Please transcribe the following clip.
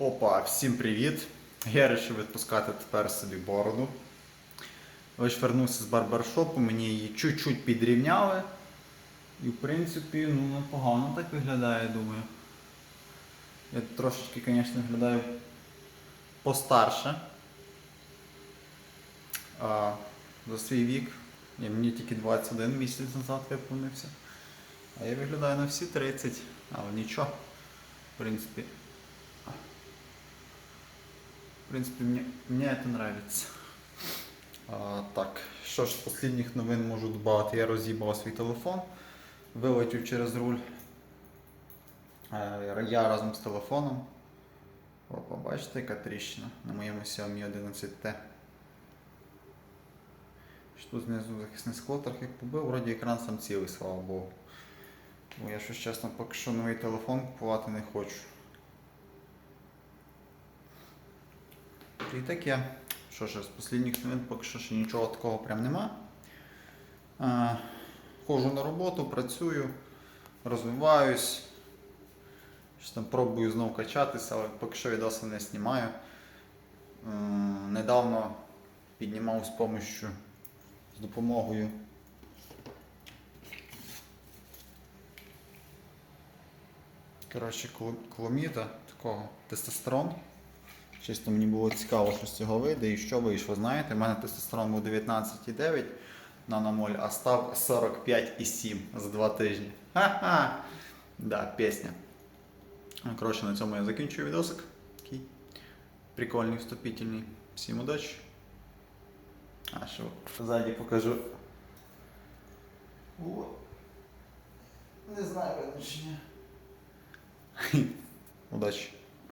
Опа, всім привіт! Я вирішив відпускати тепер собі бороду. Ось вернувся з барбершопу, мені її чуть-чуть підрівняли. І в принципі, ну непогано так виглядає, думаю. Я трошечки, звісно, виглядаю постарше. А, за свій вік. Я, мені тільки 21 місяць назад виповнився. А я виглядаю на всі 30, але нічого. В принципі. В принципе, мне, мне это. А, так, що ж з останніх новин можу додати? Я роз'їбав свій телефон, вилетів через руль. Е, Я разом з телефоном. Опа, бачите, яка тріщина на моєму Xiaomi 11T. Що тут знизу захисне скло трохи побив, вроді екран сам цілий, слава Богу. Бо я щось чесно поки що новий телефон купувати не хочу. І таке. Що ж, з останніх новин поки що ще нічого такого прям нема. А, Ходжу на роботу, працюю, розвиваюсь. Там пробую знову качатися, але поки що відоси не знімаю. М, Недавно піднімав з помощью, з допомогою. Коротше, коломіта такого тестостерон. Чисто мені було цікаво, що з цього вийде і що вийшло. Знаєте, в мене тестостерон був 19,9 наномоль, а став 45,7 за два тижні. Ха-ха! Да, пісня. Коротше, на цьому я закінчую відосик. Такий прикольний, вступительний. Всім удачі. А що? Ззаді покажу. О. Не знаю, видно чи ні. Удачі.